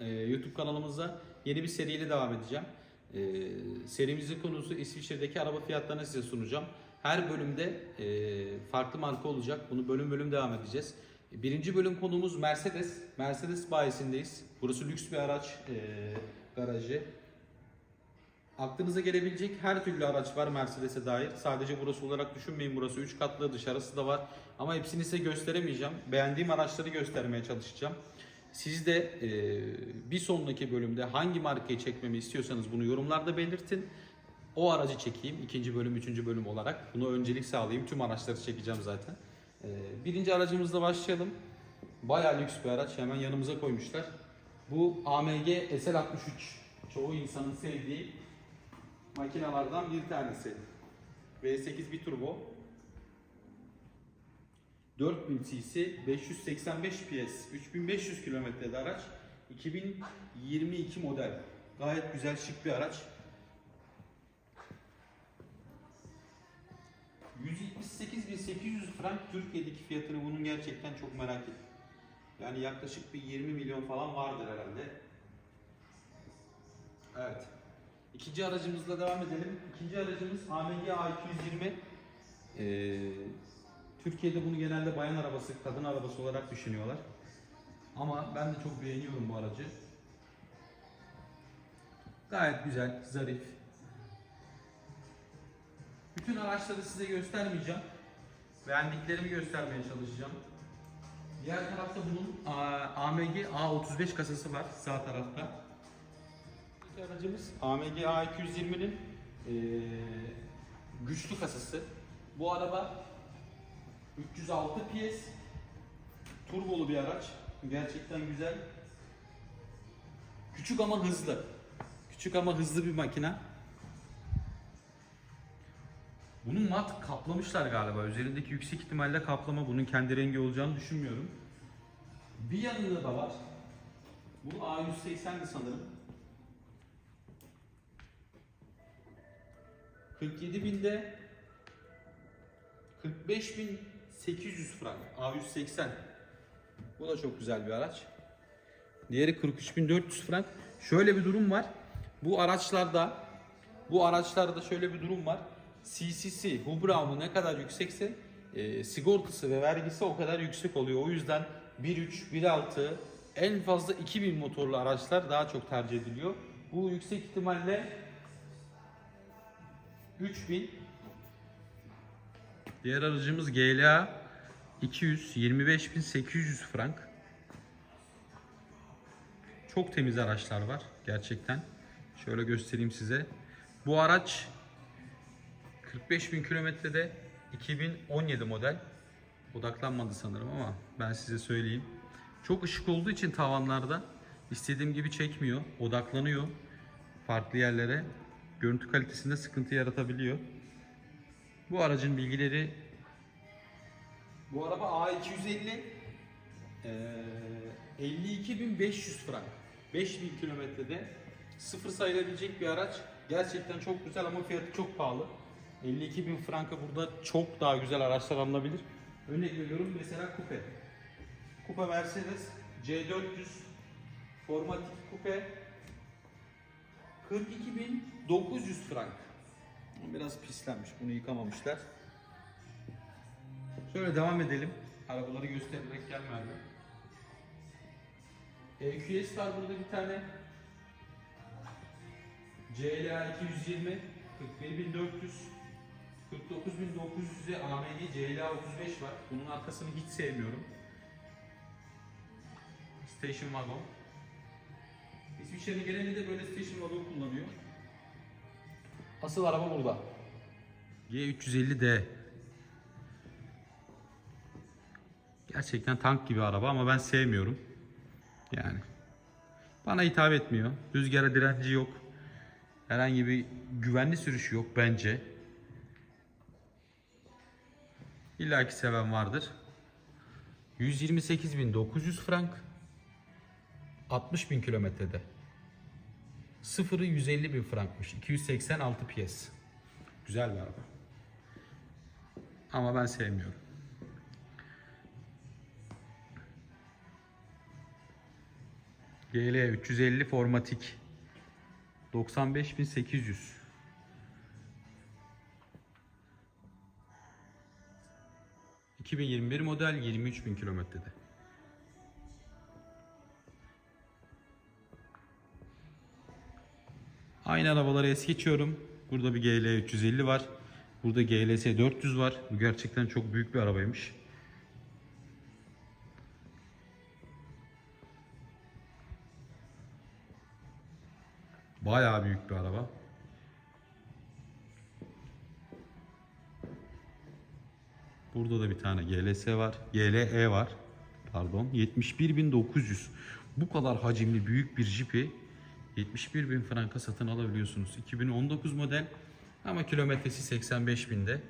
e, YouTube kanalımızda yeni bir seriyle devam edeceğim. E, serimizin konusu İsviçre'deki araba fiyatlarını size sunacağım. Her bölümde e, farklı marka olacak. Bunu bölüm bölüm devam edeceğiz. Birinci bölüm konumuz Mercedes. Mercedes bayisindeyiz. Burası lüks bir araç e, garajı. Aklınıza gelebilecek her türlü araç var Mercedes'e dair. Sadece burası olarak düşünmeyin. Burası 3 katlı, dışarısı da var. Ama hepsini size gösteremeyeceğim. Beğendiğim araçları göstermeye çalışacağım. Siz de e, bir sonraki bölümde hangi markayı çekmemi istiyorsanız bunu yorumlarda belirtin. O aracı çekeyim. ikinci bölüm, üçüncü bölüm olarak. Bunu öncelik sağlayayım. Tüm araçları çekeceğim zaten. E, birinci aracımızla başlayalım. Bayağı lüks bir araç. Hemen yanımıza koymuşlar. Bu AMG SL63. Çoğu insanın sevdiği makinelerden bir tanesi. V8 bir turbo. 4000 cc, 585 PS, 3500 kilometrede araç. 2022 model. Gayet güzel şık bir araç. 178.800 frank Türkiye'deki fiyatını bunun gerçekten çok merak ettim. Yani yaklaşık bir 20 milyon falan vardır herhalde. Evet. İkinci aracımızla devam edelim. İkinci aracımız AMG A220. Ee, Türkiye'de bunu genelde bayan arabası, kadın arabası olarak düşünüyorlar. Ama ben de çok beğeniyorum bu aracı. Gayet güzel, zarif. Bütün araçları size göstermeyeceğim. Beğendiklerimi göstermeye çalışacağım. Diğer tarafta bunun AMG A35 kasası var sağ tarafta. İlk aracımız AMG A220'nin eee, güçlü kasası. Bu araba 306 PS turbolu bir araç. Gerçekten güzel. Küçük ama hızlı. Küçük ama hızlı bir makina. Bunun mat kaplamışlar galiba. Üzerindeki yüksek ihtimalle kaplama bunun kendi rengi olacağını düşünmüyorum. Bir yanında da var. Bu A180'di sanırım. 47 binde 45.800 frank A180 bu da çok güzel bir araç. Diğeri 43.400 frank. Şöyle bir durum var. Bu araçlarda bu araçlarda şöyle bir durum var. CCC Hubraum'u ne kadar yüksekse e, sigortası ve vergisi o kadar yüksek oluyor. O yüzden 1.3 1.6 en fazla 2000 motorlu araçlar daha çok tercih ediliyor. Bu yüksek ihtimalle 3000 Diğer aracımız GLA 225.800 frank. Çok temiz araçlar var gerçekten. Şöyle göstereyim size. Bu araç 45.000 kilometrede 2017 model. Odaklanmadı sanırım ama ben size söyleyeyim. Çok ışık olduğu için tavanlarda istediğim gibi çekmiyor. Odaklanıyor farklı yerlere. Görüntü kalitesinde sıkıntı yaratabiliyor. Bu aracın bilgileri bu araba A250 eee 52.500 frank. 5000 kilometrede sıfır sayılabilecek bir araç. Gerçekten çok güzel ama fiyatı çok pahalı. 52.000 franka burada çok daha güzel araçlar alınabilir. Örnek veriyorum mesela kupe. Kupe Mercedes C400 formatik kupe 42.900 frank. Biraz pislenmiş. Bunu yıkamamışlar. Şöyle devam edelim. Arabaları göstererek gelmeyelim. EQS var burada bir tane. CLA 220 41400 49900'e AMG CLA 35 var. Bunun arkasını hiç sevmiyorum. Station Wagon. İsviçre'nin geneli de böyle station wagon kullanıyor. Asıl araba burada. G350D. Gerçekten tank gibi araba ama ben sevmiyorum. Yani. Bana hitap etmiyor. Rüzgara direnci yok. Herhangi bir güvenli sürüşü yok bence. İlla ki seven vardır. 128.900 frank. 60.000 kilometrede. Sıfırı 150 bin frankmış. 286 PS. Güzel bir araba. Ama ben sevmiyorum. GL 350 formatik. 95800. ...2021 model 23.000 kilometrede. Aynı arabaları es geçiyorum. Burada bir GL 350 var. Burada GLS 400 var. Bu gerçekten çok büyük bir arabaymış. Bayağı büyük bir araba. Burada da bir tane GLS var. GLE var. Pardon. 71.900. Bu kadar hacimli büyük bir jipi 71.000 franka satın alabiliyorsunuz. 2019 model ama kilometresi 85.000'de.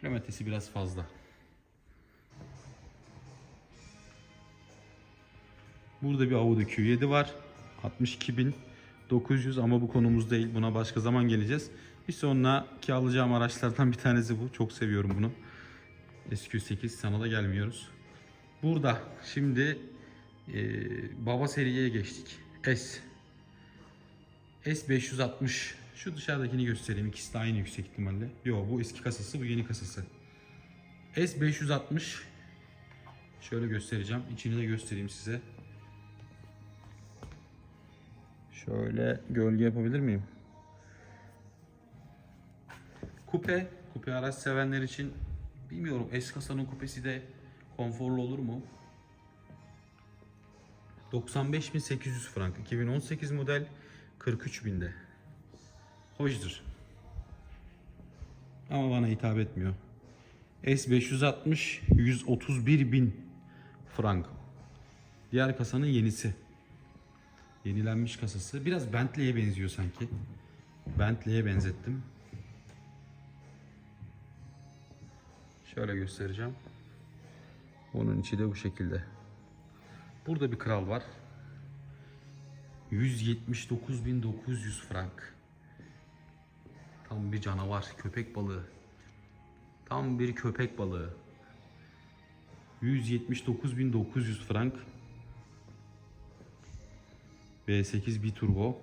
Kilometresi biraz fazla. Burada bir Audi Q7 var. 62.900 ama bu konumuz değil. Buna başka zaman geleceğiz. Bir sonraki alacağım araçlardan bir tanesi bu. Çok seviyorum bunu. SQ8 sana da gelmiyoruz. Burada şimdi e, baba seriye geçtik. S. S560. Şu dışarıdakini göstereyim. İkisi de aynı yüksek ihtimalle. Yo bu eski kasası bu yeni kasası. S560. Şöyle göstereceğim. İçini de göstereyim size. Şöyle gölge yapabilir miyim? Kupe. Kupe araç sevenler için bilmiyorum S kasanın kupesi de konforlu olur mu? 95.800 frank. 2018 model 43.000'de. Hoşdur. Ama bana hitap etmiyor. S560 131.000 frank. Diğer kasanın yenisi. Yenilenmiş kasası. Biraz Bentley'e benziyor sanki. Bentley'e benzettim. Şöyle göstereceğim. Onun içi de bu şekilde. Burada bir kral var. 179.900 frank. Tam bir canavar, köpek balığı. Tam bir köpek balığı. 179.900 frank. V8 bir turbo.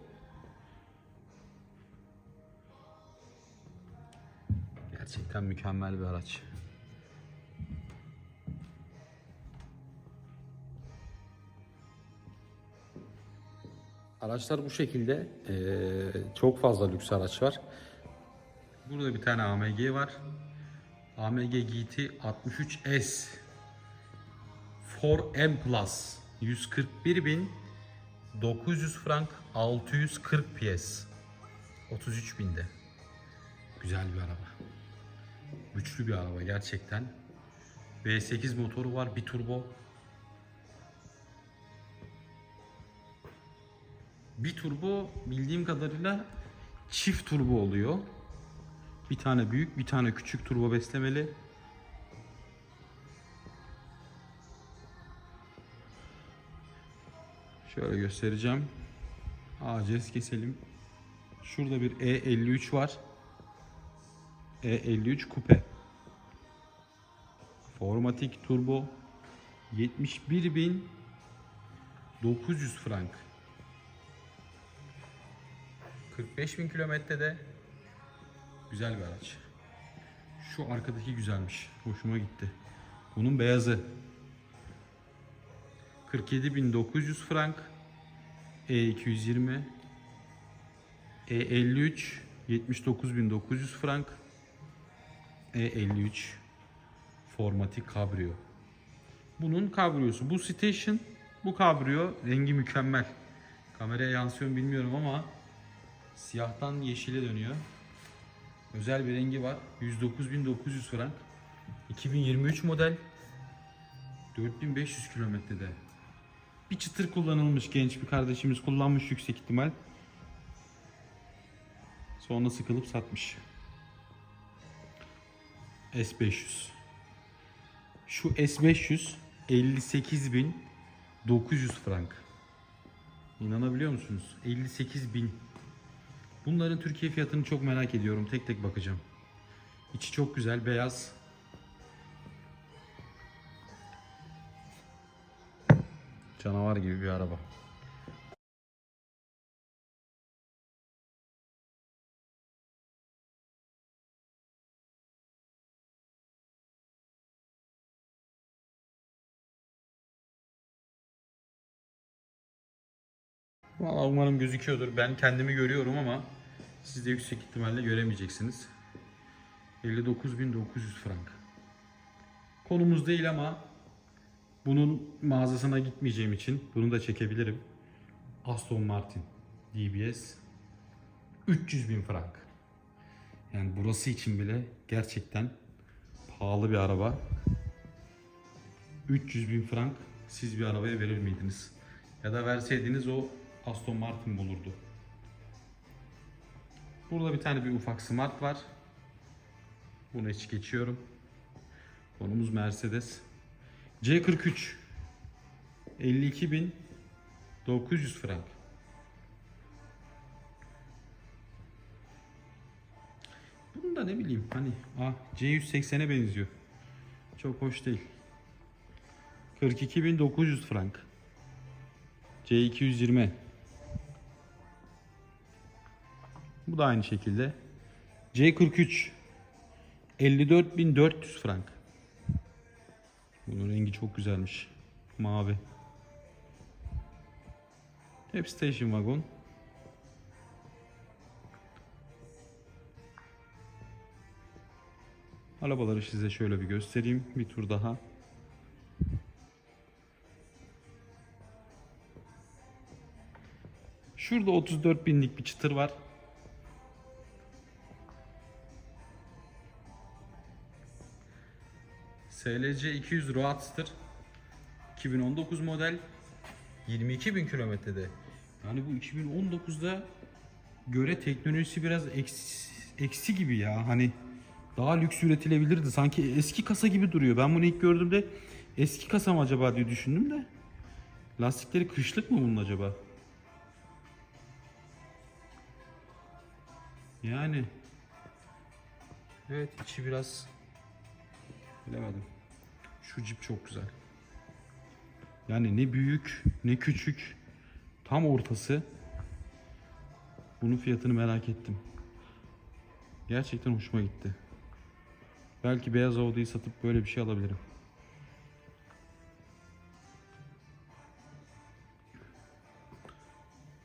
Gerçekten mükemmel bir araç. Araçlar bu şekilde. Ee, çok fazla lüks araç var. Burada bir tane AMG var. AMG GT 63S 4M Plus 141.900 frank 640 PS 33 binde. Güzel bir araba. Güçlü bir araba gerçekten. V8 motoru var, bir turbo. Bir turbo bildiğim kadarıyla çift turbo oluyor. Bir tane büyük, bir tane küçük turbo beslemeli. Şöyle göstereceğim. ACS keselim. Şurada bir E53 var. E53 kupe. Formatik turbo 71.900 frank. 45.000 kilometrede güzel bir araç. Şu arkadaki güzelmiş. Hoşuma gitti. Bunun beyazı 47.900 frank. E220 E53 79.900 frank. E53 formatik kabrio. Bunun kabriyosu. Bu station, bu kabrio rengi mükemmel. Kameraya yansıyor bilmiyorum ama siyahtan yeşile dönüyor. Özel bir rengi var. 109.900 frank. 2023 model. 4500 kilometrede. Bir çıtır kullanılmış genç bir kardeşimiz kullanmış yüksek ihtimal. Sonra sıkılıp satmış. S500. Şu S500 58.900 frank. İnanabiliyor musunuz? 58.000. Bunların Türkiye fiyatını çok merak ediyorum. Tek tek bakacağım. İçi çok güzel, beyaz. Canavar gibi bir araba. Valla umarım gözüküyordur. Ben kendimi görüyorum ama siz de yüksek ihtimalle göremeyeceksiniz. 59.900 frank. Konumuz değil ama bunun mağazasına gitmeyeceğim için bunu da çekebilirim. Aston Martin DBS 300 bin frank. Yani burası için bile gerçekten pahalı bir araba. 300 bin frank siz bir arabaya verir miydiniz? Ya da verseydiniz o Aston Martin bulurdu. Burada bir tane bir ufak Smart var. Bunu hiç geçiyorum. Konumuz Mercedes. C43 52.900 frank. Bunu da ne bileyim hani ah C180'e benziyor. Çok hoş değil. 42.900 frank. C220. Bu da aynı şekilde. C43 54.400 frank. Bunun rengi çok güzelmiş. Mavi. Hep station wagon. Arabaları size şöyle bir göstereyim. Bir tur daha. Şurada 34 binlik bir çıtır var. SLC 200 Roadster 2019 model 22 bin kilometrede. Yani bu 2019'da göre teknolojisi biraz eksi, eksi gibi ya. Hani daha lüks üretilebilirdi. Sanki eski kasa gibi duruyor. Ben bunu ilk gördüğümde eski kasa mı acaba diye düşündüm de. Lastikleri kışlık mı bunun acaba? Yani evet içi biraz bilemedim. Şu cip çok güzel. Yani ne büyük ne küçük tam ortası. Bunun fiyatını merak ettim. Gerçekten hoşuma gitti. Belki beyaz Audi'yi satıp böyle bir şey alabilirim.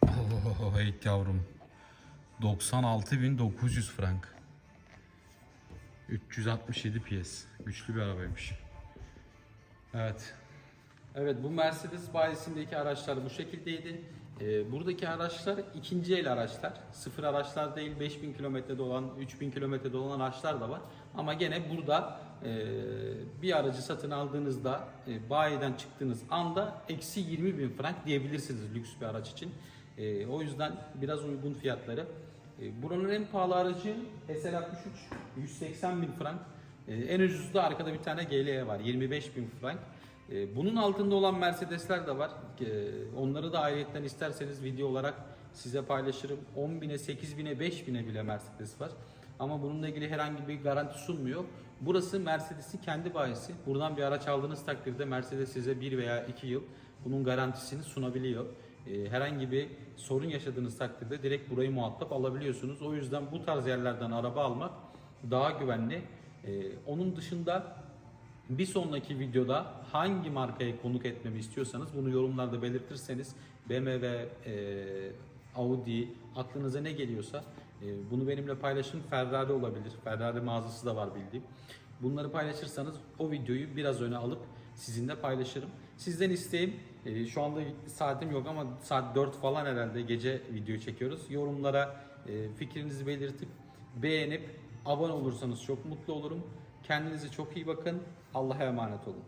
Oh, hey yavrum. 96.900 frank. 367 PS. Güçlü bir arabaymış. Evet. Evet bu Mercedes bayisindeki araçlar bu şekildeydi. Ee, buradaki araçlar ikinci el araçlar. Sıfır araçlar değil 5000 kilometrede olan, 3000 kilometrede olan araçlar da var. Ama gene burada e, bir aracı satın aldığınızda e, bayiden çıktığınız anda eksi 20 bin frank diyebilirsiniz lüks bir araç için. E, o yüzden biraz uygun fiyatları. E, buranın en pahalı aracı SL63 180 bin frank. E, en ucuzu da arkada bir tane GLE var 25 bin frank. E, bunun altında olan Mercedesler de var. E, onları da ayrıyetten isterseniz video olarak size paylaşırım. 10 bine, 8 bine, 5 bine bile Mercedes var. Ama bununla ilgili herhangi bir garanti sunmuyor. Burası Mercedes'in kendi bayisi. Buradan bir araç aldığınız takdirde Mercedes size 1 veya 2 yıl bunun garantisini sunabiliyor. Herhangi bir sorun yaşadığınız takdirde direkt burayı muhatap alabiliyorsunuz. O yüzden bu tarz yerlerden araba almak daha güvenli. E, onun dışında bir sonraki videoda hangi markaya konuk etmemi istiyorsanız bunu yorumlarda belirtirseniz BMW, e, Audi aklınıza ne geliyorsa e, bunu benimle paylaşın. Ferrari olabilir. Ferrari mağazası da var bildiğim. Bunları paylaşırsanız o videoyu biraz öne alıp sizinle paylaşırım. Sizden isteğim e, şu anda saatim yok ama saat 4 falan herhalde gece video çekiyoruz. Yorumlara e, fikrinizi belirtip beğenip abone olursanız çok mutlu olurum. Kendinize çok iyi bakın. Allah'a emanet olun.